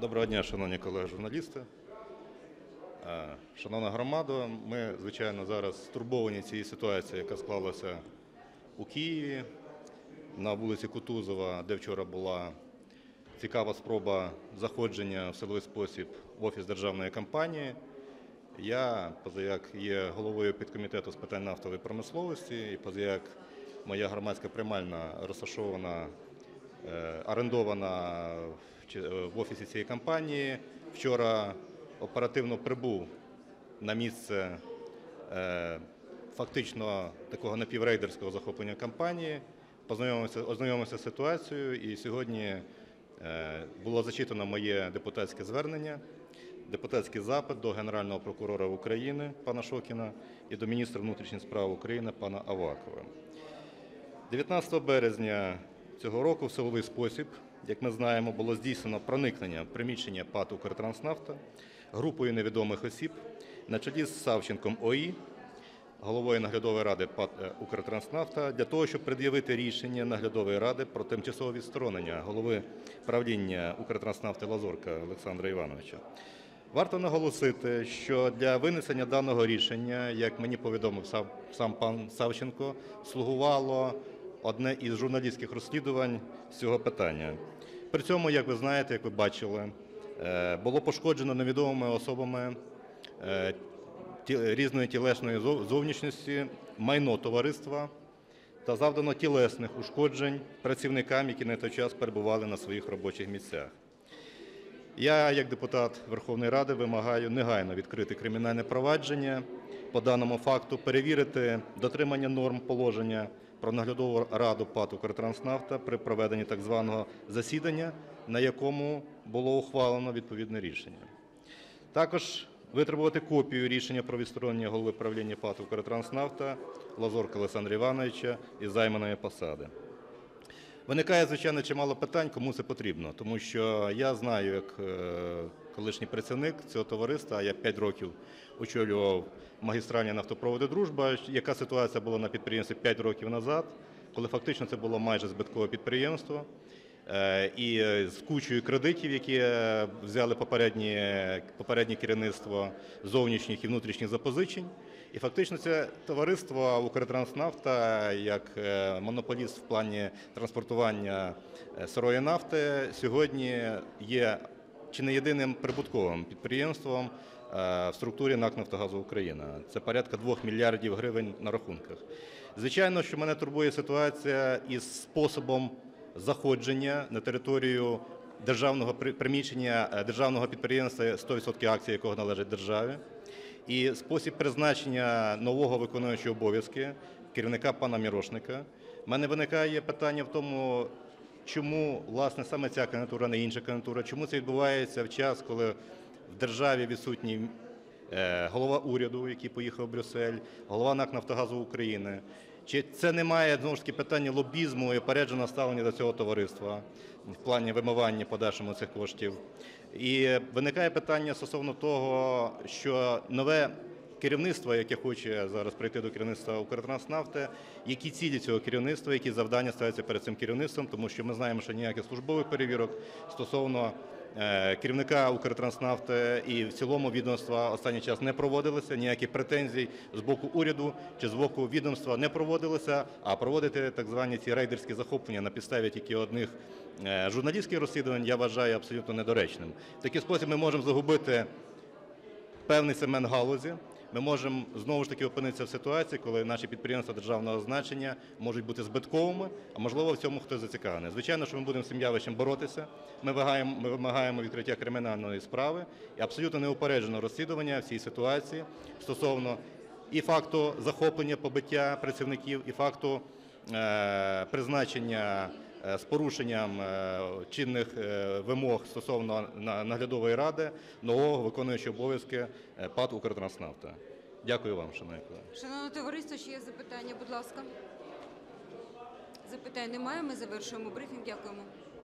Доброго дня, шановні колеги журналісти. Е, Шановна громада, ми, звичайно, зараз стурбовані цією ситуацією, яка склалася у Києві на вулиці Кутузова, де вчора була цікава спроба заходження в силовий спосіб в офіс державної компанії. Я, позаяк є головою підкомітету з питань нафтової промисловості, і позаяк моя громадська приймальна розташована, орендована в чи- е, в офісі цієї компанії. Вчора оперативно прибув на місце е, фактично такого напіврейдерського захоплення компанії, познайомився, ознайомився з ситуацією, і сьогодні е, було зачитано моє депутатське звернення, депутатський запит до Генерального прокурора України пана Шокіна і до міністра внутрішніх справ України пана Авакова. 19 березня цього року в силовий спосіб, як ми знаємо, було здійснено проникнення в приміщення ПАТ «Укртранснафта» групою невідомих осіб на чолі з Савченком ОІ, головою наглядової ради ПАТ е, «Укртранснафта», для того, щоб пред'явити рішення наглядової ради про тимчасове відсторонення голови правління «Укртранснафти» Лазорка Олександра Івановича. Варто наголосити, що для винесення даного рішення, як мені повідомив сам, сам пан Савченко, слугувало одне із журналістських розслідувань з цього питання. При цьому, як ви знаєте, як ви бачили, е, було пошкоджено невідомими особами е, різної тілесної зовнішності майно товариства та завдано тілесних ушкоджень працівникам, які на той час перебували на своїх робочих місцях. Я, як депутат Верховної Ради, вимагаю негайно відкрити кримінальне провадження по даному факту, перевірити дотримання норм положення про наглядову раду ПАТ «Укртранснафта» при проведенні так званого засідання, на якому було ухвалено відповідне рішення. Також витребувати копію рішення про відсторонення голови правління ПАТ «Укртранснафта» Лазорка Олександра Івановича із займаної посади. Виникає, звичайно, чимало питань, кому це потрібно, тому що я знаю, як е, колишній працівник цього товариства, я 5 років очолював магістральні нафтопроводи Дружба, яка ситуація була на підприємстві 5 років назад, коли фактично це було майже збиткове підприємство. Е, І е, з кучою кредитів, які е, взяли попереднє, попереднє керівництво зовнішніх і внутрішніх запозичень. І фактично це товариство «Укртранснафта» як монополіст в плані транспортування сирої нафти сьогодні є чи не єдиним прибутковим підприємством е, в структурі НАК «Нафтогазу Україна». Це порядка 2 мільярдів гривень на рахунках. Звичайно, що мене турбує ситуація із способом заходження на територію державного приміщення е, державного підприємства, 100% акцій якого належать державі, і спосіб призначення нового виконуючого обов'язки керівника пана Мірошника. У мене виникає питання в тому, чому власне саме ця кандидатура, не інша кандидатура, чому це відбувається в час, коли в державі відсутній е, голова уряду, який поїхав в Брюссель, голова НАК «Нафтогазу України. Чи це не має знову ж таки питання лобізму і опередженого ставлення до цього товариства в плані вимивання подальшому цих коштів? І виникає питання стосовно того, що нове керівництво, яке хоче зараз прийти до керівництва Укртранснафти, які цілі цього керівництва, які завдання ставляться перед цим керівництвом, тому що ми знаємо, що ніяких службових перевірок стосовно е, керівника Укртранснафти і в цілому відомства останній час не проводилися. Ніяких претензій з боку уряду чи з боку відомства не проводилися. А проводити так звані ці рейдерські захоплення на підставі тільки одних е, журналістських розслідувань я вважаю абсолютно недоречним. В такий спосіб ми можемо загубити певний сегмент галузі. Ми можемо знову ж таки опинитися в ситуації, коли наші підприємства державного значення можуть бути збитковими, а можливо в цьому хтось зацікавлений. Звичайно, що ми будемо з цим явищем боротися. Ми вимагаємо, ми вимагаємо відкриття кримінальної справи і абсолютно неупередженого розслідування в ситуації стосовно і факту захоплення побиття працівників, і факту е, призначення з порушенням е, чинних е, вимог стосовно наглядової ради нового виконуючого обов'язки ПАД «Укртранснафта». Дякую вам, шановні колеги. Шановне товариство, ще є запитання, будь ласка. Запитань немає, ми завершуємо брифінг. Дякуємо.